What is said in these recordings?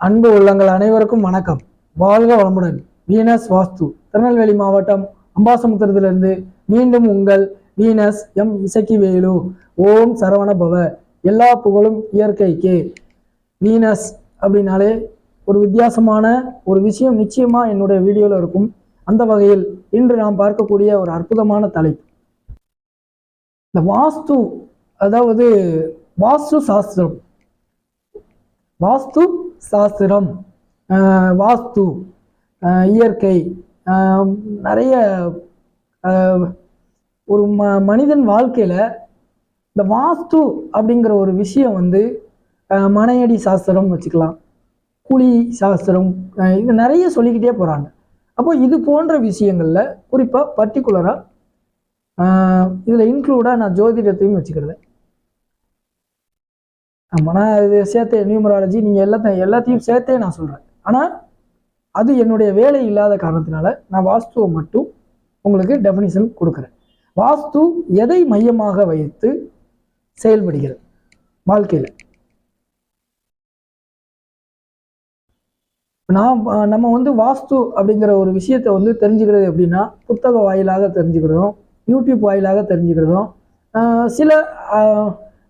அன்பு உள்ளங்கள் அனைவருக்கும் வணக்கம். வாழ்க வளமுடன். வீனஸ் வாஸ்து திருநெல்வேலி மாவட்டம் அம்பாசமுத்திரத்திலிருந்து மீண்டும் உங்கள் வீனஸ் எம் இசக்கி வேலு ஓம் சரவண பவ எல்லா புகழும் இயற்கைக்கு வீனஸ் அப்படின்னாலே ஒரு வித்தியாசமான ஒரு விஷயம் நிச்சயமாக என்னுடைய வீடியோவில் இருக்கும். அந்த வகையில் இன்று நாம் பார்க்கக்கூடிய ஒரு அற்புதமான தலைப்பு. இந்த வாஸ்து அதாவது வாஸ்து சாஸ்திரம். வாஸ்து சாஸ்திரம் வாஸ்து இயற்கை நிறைய ஒரு ம மனிதன் வாழ்க்கையில் இந்த வாஸ்து அப்படிங்கிற ஒரு விஷயம் வந்து மனையடி சாஸ்திரம் வச்சுக்கலாம் குழி சாஸ்திரம் இது நிறைய சொல்லிக்கிட்டே போகிறாங்க அப்போ இது போன்ற விஷயங்களில் குறிப்பாக பர்டிகுலராக இதில் இன்க்ளூடாக நான் ஜோதிடத்தையும் வச்சுக்கிறேன். ஆமாம் நான் இது சேர்த்தே நியூமராலஜி நீங்கள் எல்லாத்தையும் எல்லாத்தையும் சேர்த்தே நான் சொல்கிறேன் ஆனால் அது என்னுடைய வேலை இல்லாத காரணத்தினால நான் வாஸ்துவை மட்டும் உங்களுக்கு டெஃபினிஷன் கொடுக்குறேன். வாஸ்து எதை மையமாக வைத்து செயல்படுகிறது? வாழ்க்கையில். நான் நம்ம வந்து வாஸ்து அப்படிங்கிற ஒரு விஷயத்தை வந்து தெரிஞ்சுக்கிறது எப்படின்னா புத்தக வாயிலாக தெரிஞ்சுக்கிறதும் யூடியூப் வாயிலாக தெரிஞ்சுக்கிறதும் சில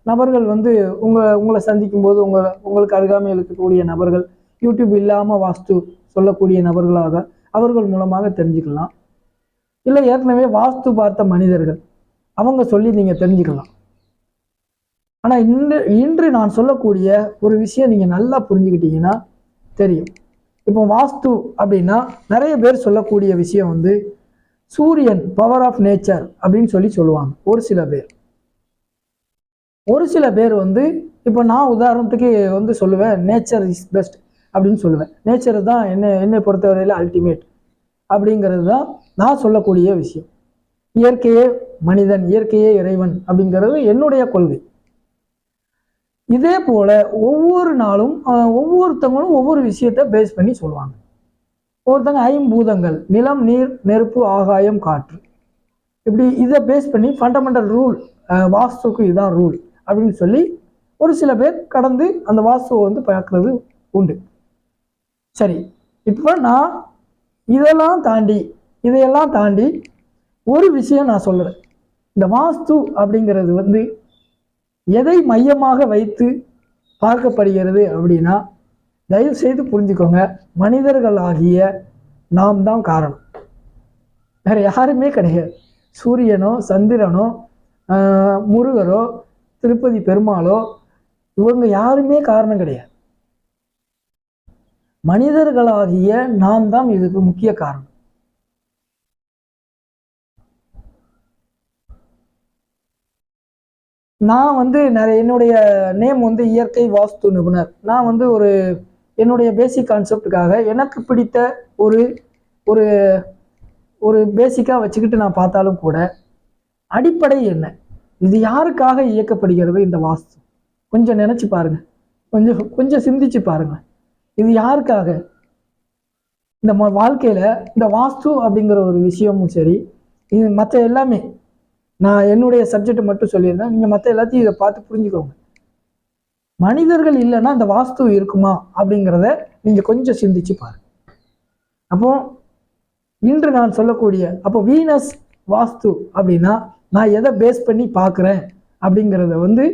நபர்கள் வந்து உங்களை உங்களை சந்திக்கும் போது உங்களை உங்களுக்கு அருகாமையில் இருக்கக்கூடிய நபர்கள் யூடியூப் இல்லாமல் வாஸ்து சொல்லக்கூடிய நபர்களாக அவர்கள் மூலமாக தெரிஞ்சுக்கலாம். இல்லை ஏற்கனவே வாஸ்து பார்த்த மனிதர்கள் அவங்க சொல்லி நீங்கள் தெரிஞ்சுக்கலாம். ஆனால் இன்று இன்று நான் சொல்லக்கூடிய ஒரு விஷயம் நீங்கள் நல்லா புரிஞ்சுக்கிட்டீங்கன்னா தெரியும். இப்போ வாஸ்து அப்படின்னா நிறைய பேர் சொல்லக்கூடிய விஷயம் வந்து சூரியன் பவர் ஆஃப் நேச்சர் அப்படின்னு சொல்லி சொல்லுவாங்க ஒரு சில பேர். ஒரு சில பேர் வந்து இப்போ நான் உதாரணத்துக்கு வந்து சொல்லுவேன் நேச்சர் இஸ் பெஸ்ட் அப்படின்னு சொல்லுவேன். நேச்சர் தான் என்ன என்னை பொறுத்தவரையில் அல்டிமேட் அப்படிங்கிறது தான் நான் சொல்லக்கூடிய விஷயம். இயற்கையே மனிதன் இயற்கையே இறைவன் அப்படிங்கிறது என்னுடைய கொள்கை. இதே போல ஒவ்வொரு நாளும் ஒவ்வொருத்தவங்களும் ஒவ்வொரு விஷயத்தை பேஸ் பண்ணி சொல்லுவாங்க. ஒருத்தங்க ஐம்பூதங்கள் நிலம் நீர் நெருப்பு ஆகாயம் காற்று. இப்படி இதை பேஸ் பண்ணி ஃபண்டமெண்டல் ரூல் வாஸ்துக்கு இதுதான் ரூல் அப்படின்னு சொல்லி ஒரு சில பேர் கடந்து அந்த வாஸ்துவை வந்து பார்க்கறது உண்டு. சரி இப்போ நான் இதெல்லாம் தாண்டி இதையெல்லாம் தாண்டி ஒரு விஷயம் நான் சொல்கிறேன் இந்த வாஸ்து அப்படிங்கிறது வந்து எதை மையமாக வைத்து பார்க்கப்படுகிறது அப்படின்னா தயவு செய்து புரிஞ்சுக்கோங்க மனிதர்களாகிய நாம் தான் காரணம். வேற யாருமே கிடையாது. சூரியனோ சந்திரனோ ஆஹ், முருகரோ திருப்பதி பெருமாளோ இவங்க யாருமே காரணம் கிடையாது. மனிதர்களாகிய நாம் தான் இதுக்கு முக்கிய காரணம். நான் வந்து நிறைய என்னுடைய நேம் வந்து இயற்கை வாஸ்து நிபுணர். நான் வந்து ஒரு என்னுடைய பேசிக் கான்செப்டுக்காக எனக்கு பிடித்த ஒரு ஒரு ஒரு பேசிக்காக வச்சுக்கிட்டு நான் பார்த்தாலும் கூட அடிப்படை என்ன? இது யாருக்காக இயக்கப்படுகிறது இந்த வாஸ்து. கொஞ்சம் நினைச்சு பாருங்க. கொஞ்சம் கொஞ்சம் சிந்திச்சு பாருங்க. இது யாருக்காக? இந்த ம- வாழ்க்கையில இந்த வாஸ்து அப்படிங்கிற ஒரு விஷயமும் சரி இது மற்ற எல்லாமே. நான் என்னுடைய சப்ஜெக்ட் மட்டும் சொல்லியிருந்தேன் நீங்கள் மற்ற எல்லாத்தையும் இதை பார்த்து புரிஞ்சுக்கோங்க. மனிதர்கள் இல்லைன்னா இந்த வாஸ்து இருக்குமா அப்படிங்கிறத நீங்கள் கொஞ்சம் சிந்திச்சு பாருங்க. அப்போ இன்று நான் சொல்லக்கூடிய அப்போ வீனஸ் வாஸ்து அப்படின்னா நான் எதை பேஸ் பண்ணி பார்க்குறேன் அப்படிங்கிறத வந்து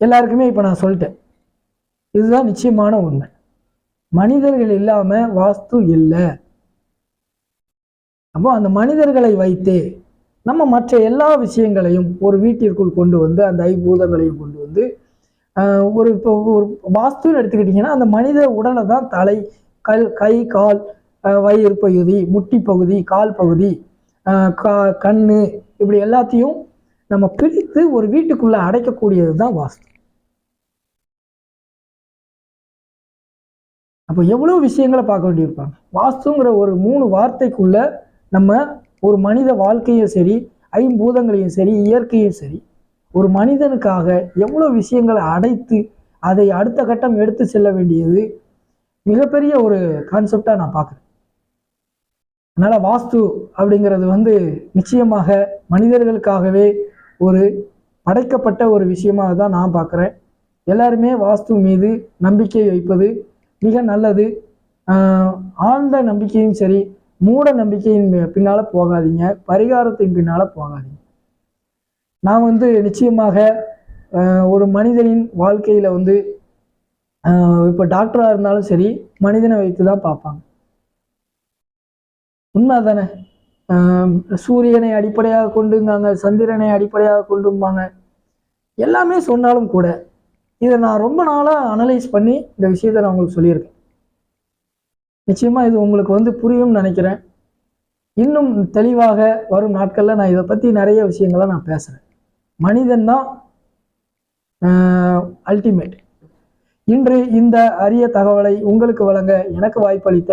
எல்லாருக்குமே இப்போ நான் சொல்லிட்டேன். இதுதான் நிச்சயமான உண்மை. மனிதர்கள் இல்லாமல் வாஸ்து இல்லை. அப்போ அந்த மனிதர்களை வைத்தே நம்ம மற்ற எல்லா விஷயங்களையும் ஒரு வீட்டிற்குள் கொண்டு வந்து அந்த ஐபூதங்களையும் கொண்டு வந்து ஒரு இப்போ ஒரு வாஸ்துன்னு எடுத்துக்கிட்டிங்கன்னா அந்த மனித உடலை தான் தலை கல் கை கால் வயிறு பகுதி முட்டி பகுதி கால் பகுதி கா கண்ணு இப்படி எல்லாத்தையும் நம்ம பிரித்து ஒரு வீட்டுக்குள்ளே அடைக்கக்கூடியது தான் வாஸ்து அப்போ எவ்வளோ விஷயங்களை பார்க்க வேண்டியிருப்பாங்க? வாஸ்துங்கிற ஒரு மூணு வார்த்தைக்குள்ள நம்ம ஒரு மனித வாழ்க்கையும் சரி ஐம்பூதங்களையும் சரி இயற்கையும் சரி ஒரு மனிதனுக்காக எவ்வளோ விஷயங்களை அடைத்து அதை அடுத்த கட்டம் எடுத்து செல்ல வேண்டியது மிகப்பெரிய ஒரு கான்செப்டாக நான் பார்க்குறேன். அதனால் வாஸ்து அப்படிங்கிறது வந்து நிச்சயமாக மனிதர்களுக்காகவே ஒரு படைக்கப்பட்ட ஒரு விஷயமாக தான் நான் பார்க்குறேன். எல்லாருமே வாஸ்து மீது நம்பிக்கை வைப்பது மிக நல்லது. ஆழ்ந்த நம்பிக்கையும் சரி மூட நம்பிக்கையின் பின்னால் போகாதீங்க பரிகாரத்தின் பின்னால் போகாதீங்க. நான் வந்து நிச்சயமாக ஒரு மனிதனின் வாழ்க்கையில் வந்து இப்போ டாக்டராக இருந்தாலும் சரி மனிதனை வைத்து தான் பார்ப்பாங்க. உண்மை தானே சூரியனை அடிப்படையாக கொண்டுங்காங்க சந்திரனை அடிப்படையாக கொண்டும்பாங்க. எல்லாமே சொன்னாலும் கூட இதை நான் ரொம்ப நாளாக அனலைஸ் பண்ணி இந்த விஷயத்தை நான் உங்களுக்கு சொல்லியிருக்கேன். நிச்சயமாக இது உங்களுக்கு வந்து புரியும்னு நினைக்கிறேன். இன்னும் தெளிவாக வரும் நாட்களில் நான் இதை பற்றி நிறைய விஷயங்களை நான் பேசுகிறேன் மனிதன் தான் அல்டிமேட் இன்று இந்த அரிய தகவலை உங்களுக்கு வழங்க எனக்கு வாய்ப்பளித்த